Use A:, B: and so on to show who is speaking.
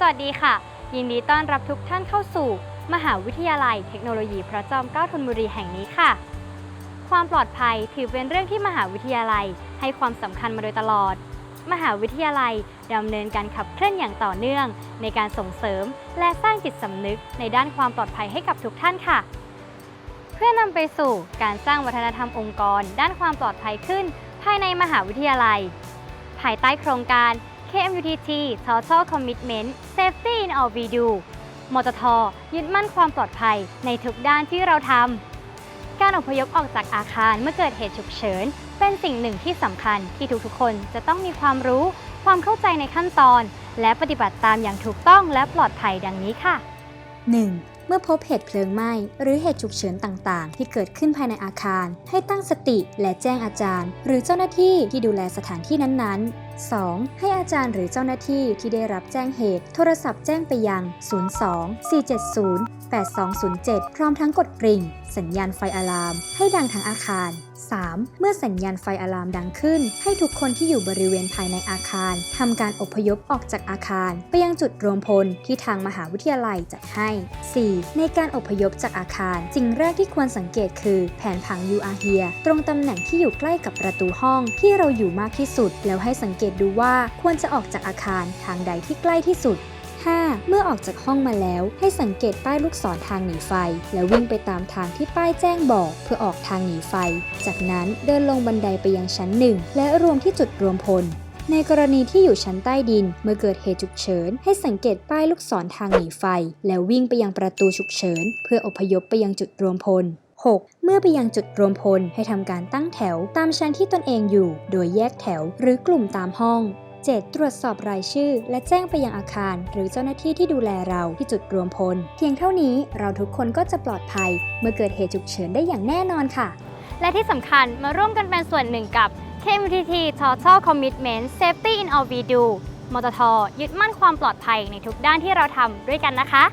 A: สวัสดีค่ะ ยินดีต้อนรับทุกท่านเข้าสู่ มหาวิทยาลัยเทคโนโลยีพระจอมเกล้าธนบุรีแห่งนี้ค่ะ ความปลอดภัยถือเป็นเรื่องที่มหาวิทยาลัยให้ความสำคัญมาโดยตลอด มหาวิทยาลัยดำเนินการขับเคลื่อนอย่างต่อเนื่อง ในการส่งเสริมและสร้างจิตสำนึกในด้านความปลอดภัยให้กับทุกท่านค่ะ เพื่อนำไปสู่การสร้างวัฒนธรรมองค์กร ด้านความปลอดภัยขึ้น ภายในมหาวิทยาลัย ภายใต้โครงการ KMUTT Total Commitment Safety in All We Do มตทยึดมั่นความปลอดภัยในทุกด้านที่เราทำ การอพยพออกจากอาคารเมื่อเกิดเหตุฉุกเฉิน เป็นสิ่งหนึ่งที่สำคัญที่ทุกๆคนจะต้องมีความรู้ ความเข้าใจในขั้นตอน และปฏิบัติตามอย่างถูกต้องและปลอดภัยดังนี้ค่ะ
B: 1. เมื่อพบเหตุเพลิงไหม้หรือเหตุฉุกเฉินต่างๆ ที่เกิดขึ้นภายในอาคาร ให้ตั้งสติและแจ้งอาจารย์ หรือเจ้าหน้าที่ที่ดูแลสถานที่นั้นๆ 2. ให้อาจารย์หรือเจ้าหน้าที่ที่ได้รับแจ้งเหตุ โทรศัพท์แจ้งไปยัง 02 470 8207 พร้อมทั้งกดกริ่ง สัญญาณไฟอะลาม ให้ดังทั้งอาคาร 3. เมื่อสัญญาณไฟอะลามดังขึ้น ให้ทุกคนที่อยู่บริเวณภายในอาคารทำการอพยพออกจากอาคาร ไปยังจุดรวมพลที่ทางมหาวิทยาลัยจัดให้ 4. ในการอพยพจากอาคาร สิ่งแรกที่ควรสังเกตคือแผนผัง You are here ตรงตำแหน่งที่อยู่ใกล้กับประตูห้องที่เราอยู่มากที่สุด แล้วให้สังเกตดูว่าควรจะออกจากอาคารทางใดที่ใกล้ที่สุด 5. เมื่อออกจากห้องมาแล้วให้สังเกตป้ายลูกศรทางหนีไฟ แล้ววิ่งไปตามทางที่ป้ายแจ้งบอกเพื่อออกทางหนีไฟ จากนั้นเดินลงบันไดไปยังชั้นหนึ่งและรวมที่จุดรวมพลในกรณีที่อยู่ชั้นใต้ดินเมื่อเกิดเหตุฉุกเฉิน ให้สังเกตป้ายลูกศรทางหนีไฟ แล้ววิ่งไปยังประตูฉุกเฉิน เพื่ออพยพไปยังจุดรวมพล 6. เมื่อไปยังจุดรวมพลให้ทำการตั้งแถวตามชั้นที่ตนเองอยู่ โดยแยกแถวหรือกลุ่มตามห้อง 7. ตรวจสอบรายชื่อ และแจ้งไปยังอาคาร หรือเจ้าหน้าที่ที่ดูแลเราที่จุดรวมพล เพียงเท่านี้เราทุกคนก็จะปลอดภัย เมื่อเกิดเหตุฉุกเฉินได้อย่างแน่นอนค่ะ
A: และที่สำคัญมาร่วมกันเป็นส่วนหนึ่งกับ KMTT Total Commitment Safety in All We Do มตทยึดมั่นความปลอดภัยในทุกด้านที่เราทำด้วยกันนะคะ